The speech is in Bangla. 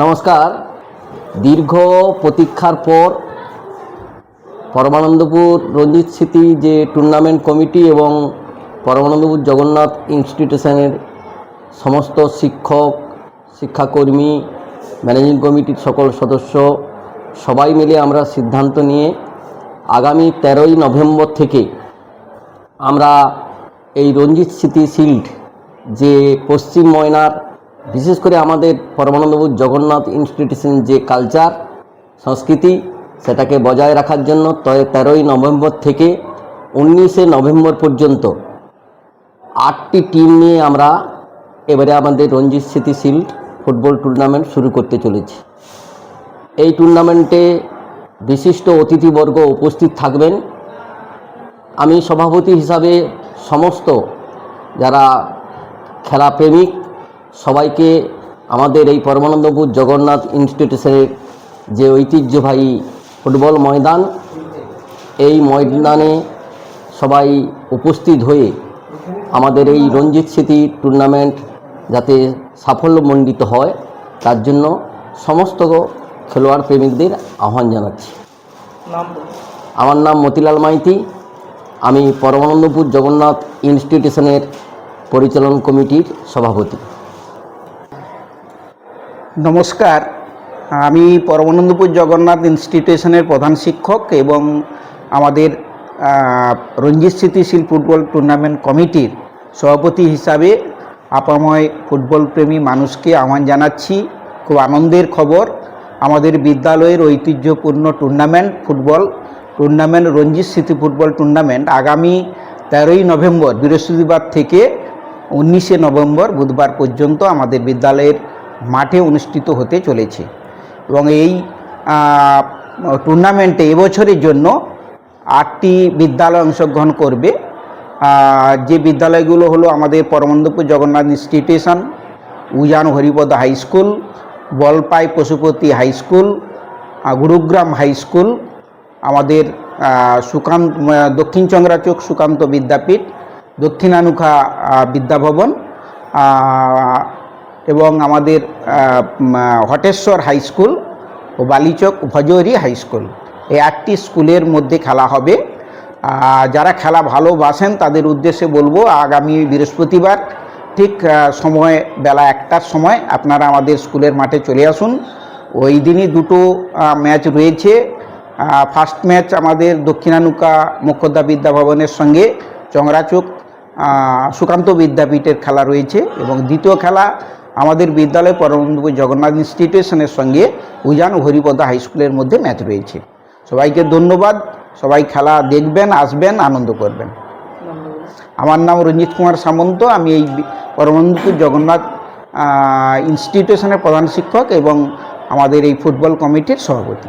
নমস্কার। দীর্ঘ প্রতীক্ষার পর পরমানন্দপুর রঞ্জিত স্মৃতি যে টুর্নামেন্ট কমিটি এবং পরমানন্দপুর জগন্নাথ ইনস্টিটিউশনের সমস্ত শিক্ষক, শিক্ষাকর্মী, ম্যানেজিং কমিটির সকল সদস্য, সবাই মিলে আমরা সিদ্ধান্ত নিয়ে আগামী তেরোই নভেম্বর থেকে আমরা এই রঞ্জিত স্মৃতি শিল্ড যে পশ্চিম ময়নার বিশেষ করে আমাদের পরমানন্দপুর জগন্নাথ ইনস্টিটিউশন যে কালচার, সংস্কৃতি, সেটাকে বজায় রাখার জন্য তেরোই নভেম্বর থেকে উনিশে নভেম্বর পর্যন্ত আটটি টিম নিয়ে আমরা এবারে আমাদের রঞ্জিত স্মৃতি শিল্ড ফুটবল টুর্নামেন্ট শুরু করতে চলেছি। এই টুর্নামেন্টে বিশিষ্ট অতিথিবর্গ উপস্থিত থাকবেন। আমি সভাপতি হিসাবে সমস্ত যারা খেলাপ্রেমিক সবাইকে আমাদের এই পরমানন্দপুর জগন্নাথ ইনস্টিটিউশনের যে ঐতিহ্যবাহী ফুটবল ময়দান এই ময়দানে সবাই উপস্থিত হয়ে আমাদের এই রঞ্জিত স্মৃতি টুর্নামেন্ট যাতে সাফল্যমণ্ডিত হয় তার জন্য সমস্ত খেলোয়াড় প্রেমিকদের আহ্বান জানাচ্ছি। আমার নাম মতিলাল মাইতি। আমি পরমানন্দপুর জগন্নাথ ইনস্টিটিউশনের পরিচালন কমিটির সভাপতি। নমস্কার। আমি পরমানন্দপুর জগন্নাথ ইনস্টিটিউশনের প্রধান শিক্ষক এবং আমাদের রঞ্জিত স্মৃতিশীল ফুটবল টুর্নামেন্ট কমিটির সভাপতি হিসাবে আপাময় ফুটবল প্রেমী মানুষকে আহ্বান জানাচ্ছি। খুব আনন্দের খবর, আমাদের বিদ্যালয়ের ঐতিহ্যপূর্ণ tournament football tournament, Ranjit Smriti football tournament আগামী তেরোই নভেম্বর, বৃহস্পতিবার থেকে উনিশে নভেম্বর বুধবার পর্যন্ত আমাদের বিদ্যালয়ের মাঠে অনুষ্ঠিত হতে চলেছে। এবং এই টুর্নামেন্টে এবছরের জন্য আটটি বিদ্যালয় অংশগ্রহণ করবে। যে বিদ্যালয়গুলো হলো আমাদের Paramandapur Jagannath institution Ujan Haripada high school Balpai Pashupati high school Gurugram high school আমাদের সুকান্ত দক্ষিণ চন্দ্রাচক সুকান্ত বিদ্যাপীঠ, দক্ষিণানুখা বিদ্যাভবন এবং আমাদের হটেশ্বর হাই স্কুল ও বালিচক ভজহরি হাই স্কুল। এই আটটি স্কুলের মধ্যে খেলা হবে। যারা খেলা ভালোবাসেন তাদের উদ্দেশ্যে বলব, আগামী বৃহস্পতিবার ঠিক সময়, বেলা একটার সময় আপনারা আমাদের স্কুলের মাঠে চলে আসুন। ওই দিনই দুটো ম্যাচ রয়েছে। ফার্স্ট ম্যাচ আমাদের দক্ষিণানুকা মুখ্যদা বিদ্যাভবনের সঙ্গে চংরাচুক সুকান্ত বিদ্যাপীঠের খেলা রয়েছে এবং দ্বিতীয় খেলা আমাদের বিদ্যালয় পরমন্দপুর জগন্নাথ ইনস্টিটিউশনের সঙ্গে উজান ও হরিপদা হাইস্কুলের মধ্যে ম্যাচ রয়েছে। সবাইকে ধন্যবাদ। সবাই খেলা দেখবেন আসবেন আনন্দ করবেন। আমার নাম রঞ্জিত কুমার সামন্ত। আমি এই পরমন্দপুর জগন্নাথ ইনস্টিটিউশনের প্রধান শিক্ষক এবং আমাদের এই ফুটবল কমিটির সভাপতি।